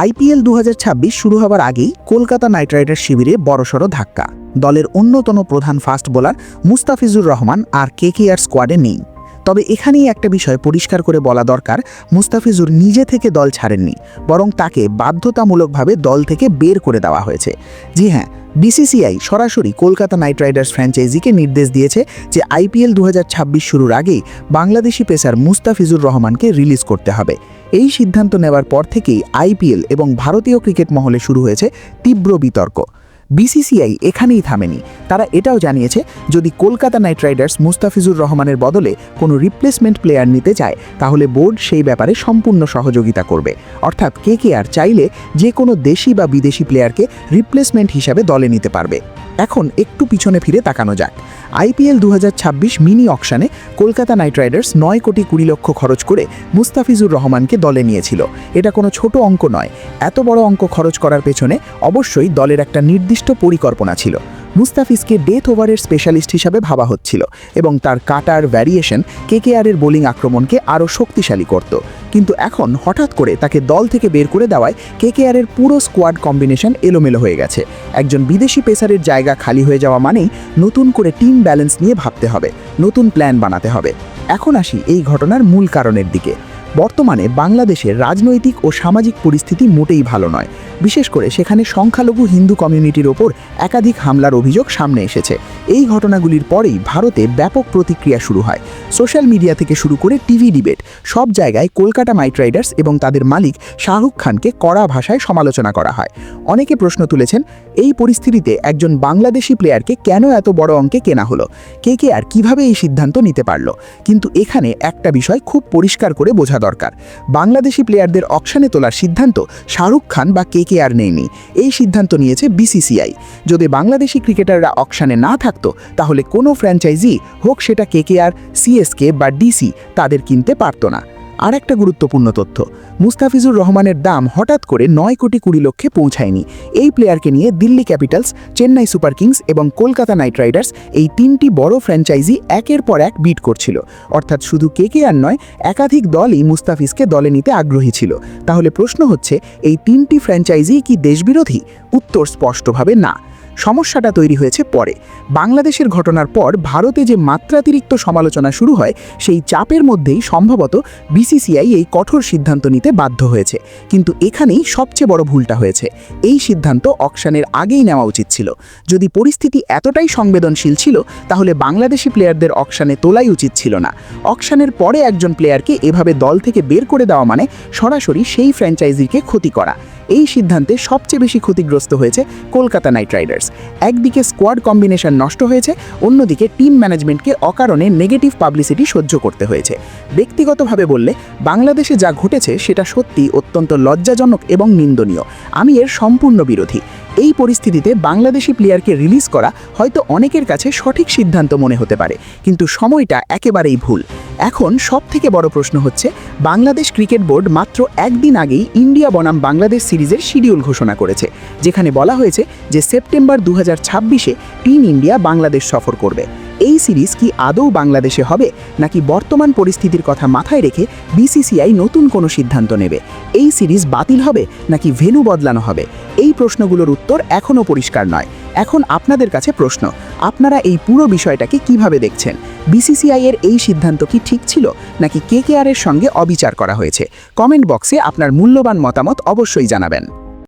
IPL দু হাজার ছাব্বিশ শুরু হবার আগেই কলকাতা নাইট রাইডার্স শিবিরে বড়সড় ধাক্কা। দলের অন্যতম প্রধান ফাস্ট বোলার মুস্তাফিজুর রহমান আর কে কে আর স্কোয়াডে নেই। তবে এখানেই একটা বিষয় পরিষ্কার করে বলা দরকার, মুস্তাফিজুর নিজে থেকে দল ছাড়েননি, বরং তাকে বাধ্যতামূলকভাবে দল থেকে বের করে দেওয়া হয়েছে। জি হ্যাঁ বিসিসিআই সরাসরি কলকাতা নাইট রাইডার্স ফ্র্যাঞ্চাইজিকে নির্দেশ দিয়েছে যে আইপিএল দু হাজার ছাব্বিশ শুরুর আগেই বাংলাদেশি পেসার মুস্তাফিজুর রহমানকে রিলিজ করতে হবে। এই সিদ্ধান্ত নেওয়ার পর থেকেই আইপিএল এবং ভারতীয় ক্রিকেট মহলে শুরু হয়েছে তীব্র বিতর্ক। বিসিসিআই এখানেই থামেনি। তারা এটাও জানিয়েছে, যদি কলকাতা নাইট রাইডার্স মুস্তাফিজুর রহমানের বদলে কোনো রিপ্লেসমেন্ট প্লেয়ার নিতে চায়, তাহলে বোর্ড সেই ব্যাপারে সম্পূর্ণ সহযোগিতা করবে। অর্থাৎ কে কে আর চাইলে যে কোনো দেশি বা বিদেশি প্লেয়ারকে রিপ্লেসমেন্ট হিসাবে দলে নিতে পারবে। এখন একটু পিছনে ফিরে তাকানো যাক। আইপিএল দু হাজার ছাব্বিশ মিনি অকশানে কলকাতা নাইট রাইডার্স নয় কোটি কুড়ি লক্ষ খরচ করে মুস্তাফিজুর রহমানকে দলে নিয়েছিল। এটা কোনো ছোট অঙ্ক নয়। এত বড় অঙ্ক খরচ করার পেছনে অবশ্যই দলের একটা নির্দিষ্ট পরিকল্পনা ছিল। মুস্তাফিজকে ডেথ ওভারের স্পেশালিস্ট হিসাবে ভাবা হচ্ছিল এবং তার কাটার ভ্যারিয়েশন কেকেআরের বোলিং আক্রমণকে আরও শক্তিশালী করত। কিন্তু এখন হঠাৎ করে তাকে দল থেকে বের করে দেওয়ায় কেকেআরের পুরো স্কোয়াড কম্বিনেশন এলোমেলো হয়ে গেছে। একজন বিদেশি পেসারের জায়গা খালি হয়ে যাওয়া মানেই নতুন করে টিম ব্যালেন্স নিয়ে ভাবতে হবে, নতুন প্ল্যান বানাতে হবে। এখন আসি এই ঘটনার মূল কারণের দিকে। বর্তমানে বাংলাদেশের রাজনৈতিক ও সামাজিক পরিস্থিতি মোটেই ভালো নয়। বিশেষ করে সেখানে সংখ্যালঘু হিন্দু কমিউনিটির ওপর একাধিক হামলার অভিযোগ সামনে এসেছে। এই ঘটনাগুলির পরেই ভারতে ব্যাপক প্রতিক্রিয়া শুরু হয়। সোশ্যাল মিডিয়া থেকে শুরু করে টিভি ডিবেট, সব জায়গায় কলকাতা নাইট রাইডার্স এবং তাদের মালিক শাহরুখ খানকে কড়া ভাষায় সমালোচনা করা হয়। অনেকে প্রশ্ন তুলেছেন, এই পরিস্থিতিতে একজন বাংলাদেশি প্লেয়ারকে কেন এত বড় অঙ্কে কেনা হলো? কে কে আর কীভাবে এই সিদ্ধান্ত নিতে পারল? কিন্তু এখানে একটা বিষয় খুব পরিষ্কার করে বোঝা দরকার। বাংলাদেশি প্লেয়ারদের অকশানে তোলার সিদ্ধান্ত শাহরুখ খান বা কে কে আর নেয়নি। এই সিদ্ধান্ত নিয়েছে বিসিসিআই। যদি বাংলাদেশি ক্রিকেটাররা অকশানে না থাকতো, তাহলে কোনো ফ্র্যাঞ্চাইজি হোক সেটা কে কে আর সিএসকে বা ডিসি তাদের কিনতে পারত না। আর একটা গুরুত্বপূর্ণ তথ্য। মুস্তাফিজুর রহমানের দাম হঠাৎ করে নয় কোটি কুড়ি লক্ষে পৌঁছায়নি। এই প্লেয়ারকে নিয়ে Delhi Capitals, Chennai Super Kings এবং কলকাতা নাইট রাইডার্স এই তিনটি বড় ফ্র্যাঞ্চাইজি একের পর এক বিট করছিল। অর্থাৎ শুধু কে কে আর নয়, একাধিক দলই মুস্তাফিজকে দলে নিতে আগ্রহী ছিল। তাহলে প্রশ্ন হচ্ছে, এই তিনটি ফ্র্যাঞ্চাইজি কি দেশবিরোধী? উত্তর স্পষ্টভাবে না। সমস্যাটা তৈরি হয়েছে পরে। বাংলাদেশের ঘটনার পর ভারতে যে মাত্রাতিরিক্ত সমালোচনা শুরু হয়, সেই চাপের মধ্যেই সম্ভবত বিসিসিআই এই কঠোর সিদ্ধান্ত নিতে বাধ্য হয়েছে। কিন্তু এখানেই সবচেয়ে বড় ভুলটা হয়েছে। এই সিদ্ধান্ত অকশানের আগেই নেওয়া উচিত ছিল। যদি পরিস্থিতি এতটাই সংবেদনশীল ছিল, তাহলে বাংলাদেশি প্লেয়ারদের অকশানে তোলাই উচিত ছিল না। অকশানের পরে একজন প্লেয়ারকে এভাবে দল থেকে বের করে দেওয়া মানে সরাসরি সেই ফ্র্যাঞ্চাইজিকে ক্ষতি করা। এই সিদ্ধান্তে সবচেয়ে বেশি ক্ষতিগ্রস্ত হয়েছে কলকাতা নাইট রাইডার্স। একদিকে স্কোয়াড কম্বিনেশন নষ্ট হয়েছে, অন্যদিকে টিম ম্যানেজমেন্টকে অকারণে নেগেটিভ পাবলিসিটি সহ্য করতে হয়েছে। ব্যক্তিগতভাবে বললে, বাংলাদেশে যা ঘটেছে সেটা সত্যি অত্যন্ত লজ্জাজনক এবং নিন্দনীয়। আমি এর সম্পূর্ণ বিরোধী। এই পরিস্থিতিতে বাংলাদেশি প্লেয়ারকে রিলিজ করা হয়তো অনেকের কাছে সঠিক সিদ্ধান্ত মনে হতে পারে, কিন্তু সময়টা একেবারেই ভুল। এখন সব থেকে বড় প্রশ্ন হচ্ছে, বাংলাদেশ ক্রিকেট বোর্ড মাত্র একদিন আগেই ইন্ডিয়া বনাম বাংলাদেশ সিরিজের শিডিউল ঘোষণা করেছে, যেখানে বলা হয়েছে যে সেপ্টেম্বর দু হাজার ছাব্বিশে টিম ইন্ডিয়া বাংলাদেশ সফর করবে। এই সিরিজ কি আদৌ বাংলাদেশে হবে, নাকি বর্তমান পরিস্থিতির কথা মাথায় রেখে বিসিসিআই নতুন কোনো সিদ্ধান্ত নেবে? এই সিরিজ বাতিল হবে, নাকি ভেনু বদলানো হবে? এই প্রশ্নগুলোর উত্তর এখনও পরিষ্কার নয়। এখন আপনাদের কাছে প্রশ্ন, আপনারা এই পুরো বিষয়টাকে কীভাবে দেখছেন? বিসিসিআই এর এই সিদ্ধান্ত কি ঠিক ছিল নাকি কে কে এর সঙ্গে অবিচার করা হয়েছে? কমেন্ট বক্সে আপনার মূল্যবান মতামত অবশ্যই জানাবেন।